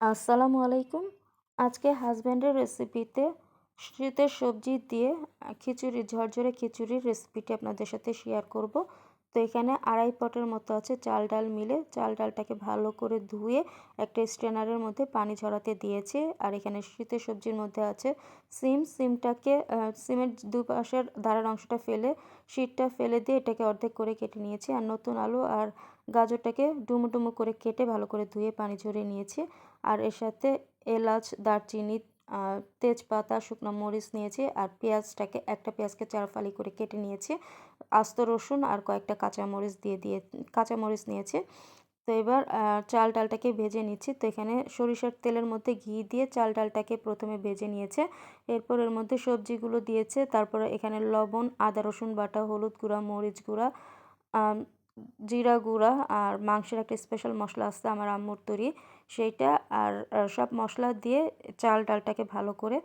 আসসালামু আলাইকুম। আজকে হাজব্যান্ডের রেসিপিতে শীতের সবজি দিয়ে খিচুড়ি, ঝরঝরে খিচুড়ির রেসিপিটি আপনাদের সাথে শেয়ার করব। তো এখানে আড়াই পটের মতো আছে, চাল ডাল মিলে। চাল ডালটাকে ভালো করে ধুয়ে একটা স্ট্রেনারের মধ্যে পানি ঝরাতে দিয়েছি। আর এখানে শীতের সবজির মধ্যে আছে সিম। সিমটাকে সিমের দুপাশের দাঁড়ার অংশটা ফেলে, শীতটা ফেলে দিয়ে এটাকে অর্ধেক করে কেটে নিয়েছি। আর নতুন আলু আর গাজরটাকে ডুমো ডুমো করে কেটে ভালো করে ধুয়ে পানি ঝরিয়ে নিয়েছি। আর এর সাথে এলাচ, দারচিনি তেজপাতা, শুকনো মরিচ নিয়েছি আর পেঁয়াজটাকে, একটা পেঁয়াজকে চারফালি করে কেটে নিয়েছি। আস্ত রসুন আর কয়েকটা কাঁচামরিচ দিয়ে দিয়ে কাঁচামরিচ নিয়েছি। তো এবার চাল ডালটাকে ভেজে নিচ্ছি। তো এখানে সরিষার তেলের মধ্যে ঘি দিয়ে চাল ডালটাকে প্রথমে ভেজে নিয়েছে। এরপর এর মধ্যে সবজিগুলো দিয়েছে। তারপরে এখানে লবণ, আদা রসুন বাটা, হলুদ গুঁড়া, মরিচ গুঁড়া জিরা গুঁড়া আর মাংসের একটা স্পেশাল মশলা আসছে আমার আম্মুর তৈরি। সেইটা আর সব মশলা দিয়ে চাল ডালটাকে ভালো করে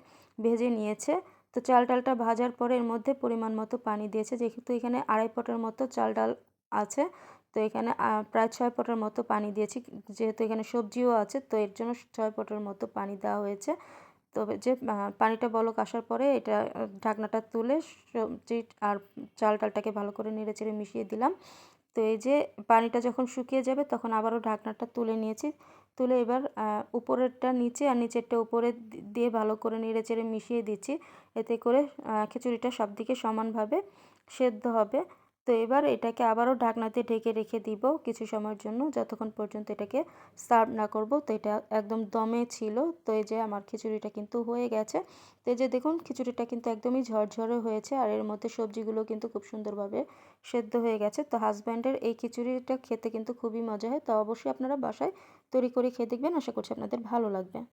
ভেজে নিয়েছে। তো চাল ডালটা ভাজার পরে এর মধ্যে পরিমাণ মতো পানি দিয়েছে। যেহেতু এখানে আড়াই পটের মতো চাল ডাল আছে, তো এখানে প্রায় ছয় পটের মতো পানি দিয়েছি। যেহেতু এখানে সবজিও আছে, তো এর জন্য ছয় পটের মতো পানি দেওয়া হয়েছে। তবে যে পানিটা বলক আসার পরে এটা ঢাকনাটা তুলে সবজি আর চাল ডালটাকে ভালো করে নেড়ে চেড়ে মিশিয়ে দিলাম। তো এই যে, পানিটা যখন শুকিয়ে যাবে তখন আবারও ঢাকনাটা তুলে নিয়েছি। তুলে এবার উপরেরটা নিচে আর নিচেরটা উপরে দিয়ে ভালো করে নেড়ে চেড়ে মিশিয়ে দিচ্ছি। এতে করে খিচুড়িটা সব দিকে সমানভাবে সেদ্ধ হবে। তো এবার এটাকে আবারও ঢাকনাতে ঢেকে রেখে দিব কিছু সময়ের জন্য, যতক্ষণ পর্যন্ত এটাকে সার্ভ না করব। তো এটা একদম দমে ছিল, তো এই যে আমার খিচুড়িটা কিন্তু হয়ে গেছে। তো এই যে দেখুন, খিচুড়িটা কিন্তু একদমই ঝরঝরে হয়েছে আর এর মধ্যে সবজিগুলো কিন্তু খুব সুন্দরভাবে সেদ্ধ হয়ে গেছে। তো হাজব্যান্ডের এই খিচুড়িটা খেতে কিন্তু খুবই মজা হয়, তো অবশ্যই আপনারা বাসায় তৈরি করে খেয়ে দেখবেন। আশা করছি আপনাদের ভালো লাগবে।